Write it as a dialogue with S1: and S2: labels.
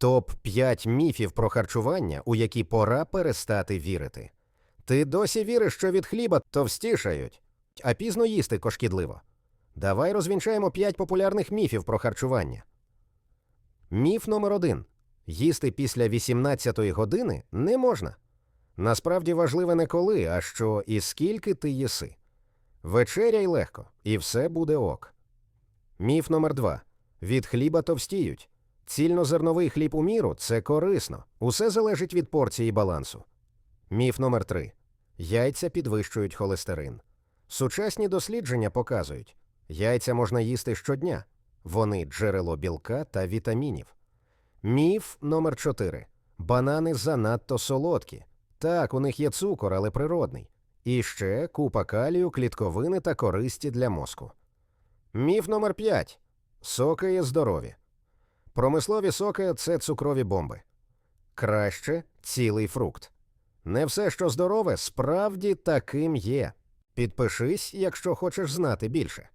S1: Топ 5 міфів про харчування, у які пора перестати вірити. Ти досі віриш, що від хліба товстішають, а пізно їсти кошкідливо. Давай розвінчаємо 5 популярних міфів про харчування. Міф номер один: їсти після 18-ї години не можна. Насправді важливе не коли, а що і скільки ти їси. Вечеряй легко, і все буде ок. Міф номер два: від хліба товстіють. Цільнозерновий хліб у міру це корисно. Усе залежить від порції балансу. Міф номер три: яйця підвищують холестерин. Сучасні дослідження показують, яйця можна їсти щодня. Вони джерело білка та вітамінів. Міф номер 4. Банани занадто солодкі. Так, у них є цукор, але природний. І ще купа калію, клітковини та користі для мозку. Міф номер 5. Соки є здорові. Промислові соки це цукрові бомби. Краще цілий фрукт. Не все, що здорове, справді таким є. Підпишись, якщо хочеш знати більше.